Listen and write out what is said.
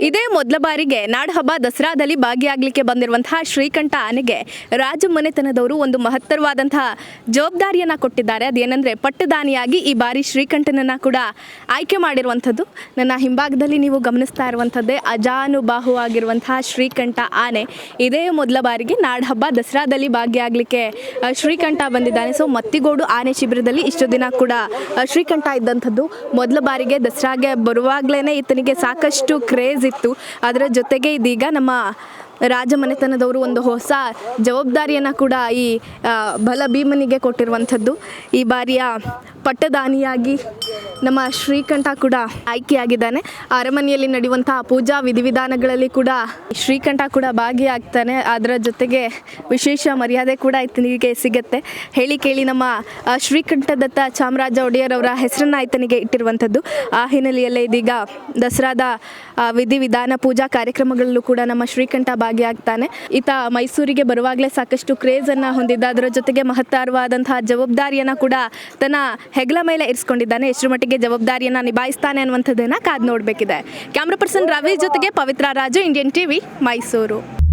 ಇದೇ ಮೊದಲ ಬಾರಿಗೆ ನಾಡಹಬ್ಬ ದಸರಾದಲ್ಲಿ ಭಾಗಿಯಾಗಲಿಕ್ಕೆ ಬಂದಿರುವಂತಹ ಶ್ರೀಕಂಠ ಆನೆಗೆ ರಾಜ ಮನೆತನದವರು ಒಂದು ಮಹತ್ತರವಾದಂತಹ ಜವಾಬ್ದಾರಿಯನ್ನು ಕೊಟ್ಟಿದ್ದಾರೆ. ಅದೇನೆಂದರೆ ಪಟ್ಟದಾನಿಯಾಗಿ ಈ ಬಾರಿ ಶ್ರೀಕಂಠನನ್ನು ಕೂಡ ಆಯ್ಕೆ ಮಾಡಿರುವಂಥದ್ದು. ನನ್ನ ಹಿಂಭಾಗದಲ್ಲಿ ನೀವು ಗಮನಿಸ್ತಾ ಇರುವಂಥದ್ದೇ ಅಜಾನುಬಾಹು ಆಗಿರುವಂತಹ ಶ್ರೀಕಂಠ ಆನೆ. ಇದೇ ಮೊದಲ ಬಾರಿಗೆ ನಾಡಹಬ್ಬ ದಸರಾದಲ್ಲಿ ಭಾಗಿಯಾಗಲಿಕ್ಕೆ ಶ್ರೀಕಂಠ ಬಂದಿದ್ದಾನೆ. ಸೊ, ಮತ್ತಿಗೋಡು ಆನೆ ಶಿಬಿರದಲ್ಲಿ ಇಷ್ಟು ದಿನ ಕೂಡ ಶ್ರೀಕಂಠ ಇದ್ದಂಥದ್ದು. ಮೊದಲ ಬಾರಿಗೆ ದಸರಾಗೆ ಬರುವಾಗಲೇ ಈತನಿಗೆ ಸಾಕಷ್ಟು ಕ್ರೇಜ್ ಇತ್ತು. ಅದರ ಜೊತೆಗೆ ಇದೀಗ ನಮ್ಮ ರಾಜಮನೆತನದವರು ಒಂದು ಹೊಸ ಜವಾಬ್ದಾರಿಯನ್ನು ಕೂಡ ಈ ಬಲ ಭೀಮನಿಗೆ ಕೊಟ್ಟಿರುವಂಥದ್ದು. ಈ ಬಾರಿಯ ಪಟ್ಟದಾನಿಯಾಗಿ ನಮ್ಮ ಶ್ರೀಕಂಠ ಕೂಡ ಆಯ್ಕೆಯಾಗಿದ್ದಾನೆ. ಅರಮನೆಯಲ್ಲಿ ನಡೆಯುವಂತಹ ಪೂಜಾ ವಿಧಿವಿಧಾನಗಳಲ್ಲಿ ಕೂಡ ಶ್ರೀಕಂಠ ಕೂಡ ಭಾಗಿಯಾಗ್ತಾನೆ. ಅದರ ಜೊತೆಗೆ ವಿಶೇಷ ಮರ್ಯಾದೆ ಕೂಡ ಈತನಿಗೆ ಸಿಗುತ್ತೆ. ಹೇಳಿ ಕೇಳಿ ನಮ್ಮ ಶ್ರೀಕಂಠದತ್ತ ಚಾಮರಾಜ ಒಡೆಯರ್ ಅವರ ಹೆಸರನ್ನ ಈತನಿಗೆ ಇಟ್ಟಿರುವಂಥದ್ದು. ಆ ಹಿನ್ನೆಲೆಯಲ್ಲೇ ಇದೀಗ ದಸರಾದ ವಿಧಿವಿಧಾನ ಪೂಜಾ ಕಾರ್ಯಕ್ರಮಗಳಲ್ಲೂ ಕೂಡ ನಮ್ಮ ಶ್ರೀಕಂಠ ಭಾಗಿಯಾಗ್ತಾನೆ. ಈತ ಮೈಸೂರಿಗೆ ಬರುವಾಗಲೇ ಸಾಕಷ್ಟು ಕ್ರೇಜನ್ನು ಹೊಂದಿದ್ದ, ಅದರ ಜೊತೆಗೆ ಮಹತ್ತರವಾದಂತಹ ಜವಾಬ್ದಾರಿಯನ್ನು ಕೂಡ ತನ್ನ ಹೆಗಲ ಮೇಲೆ ಇರಿಸ್ಕೊಂಡಿದ್ದಾನೆ. ಎಷ್ಟರ ಮಟ್ಟಿಗೆ ಜವಾಬ್ದಾರಿಯನ್ನು ನಿಭಾಯಿಸ್ತಾನೆ ಅನ್ನುವಂಥದ್ದನ್ನು ಕಾದು ನೋಡಬೇಕಿದೆ. ಕ್ಯಾಮ್ರಾ ಪರ್ಸನ್ ರವಿ ಜೊತೆಗೆ ಪವಿತ್ರ ರಾಜು ಇಂಡಿಯನ್ ಟಿವಿ ಮೈಸೂರು